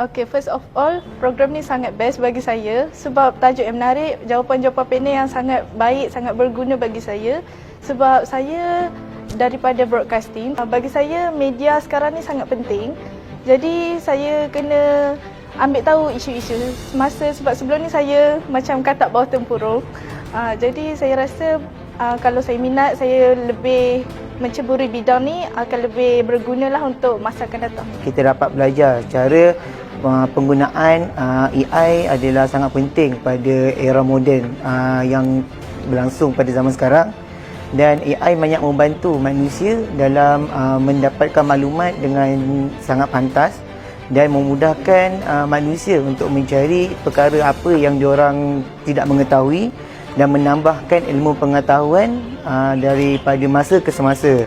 Okay, first of all, program ni sangat best bagi saya sebab tajuk yang menarik, jawapan-jawapan panel yang sangat baik, sangat berguna bagi saya. Sebab saya daripada broadcasting, ah, bagi saya media sekarang ni sangat penting. Jadi saya kena ambil tahu isu-isu semasa sebab sebelum ni saya macam katak bawah tempurung. Ah, jadi saya rasa ah, kalau saya minat, saya lebih menceburi bidang ni akan lebih bergunalah untuk masa akan datang. kita dapat belajar cara uh, penggunaan uh, AI adalah sangat penting pada era moden uh, yang berlangsung pada zaman sekarang dan AI banyak membantu manusia dalam uh, mendapatkan maklumat dengan sangat pantas dan memudahkan uh, manusia untuk mencari perkara apa yang diorang tidak mengetahui dan menambahkan ilmu pengetahuan uh, daripada masa ke semasa.